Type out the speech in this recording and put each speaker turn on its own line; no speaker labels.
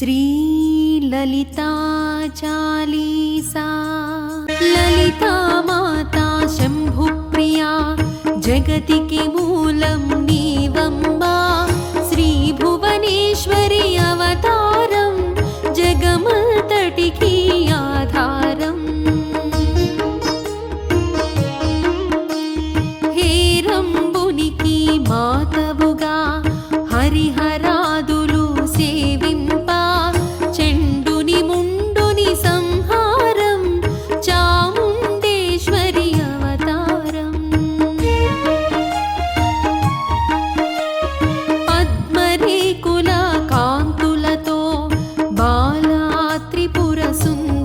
श्रीललिता चालीसा ललिता माता शम्भुप्रिया जगति के मूलं സുന്ദ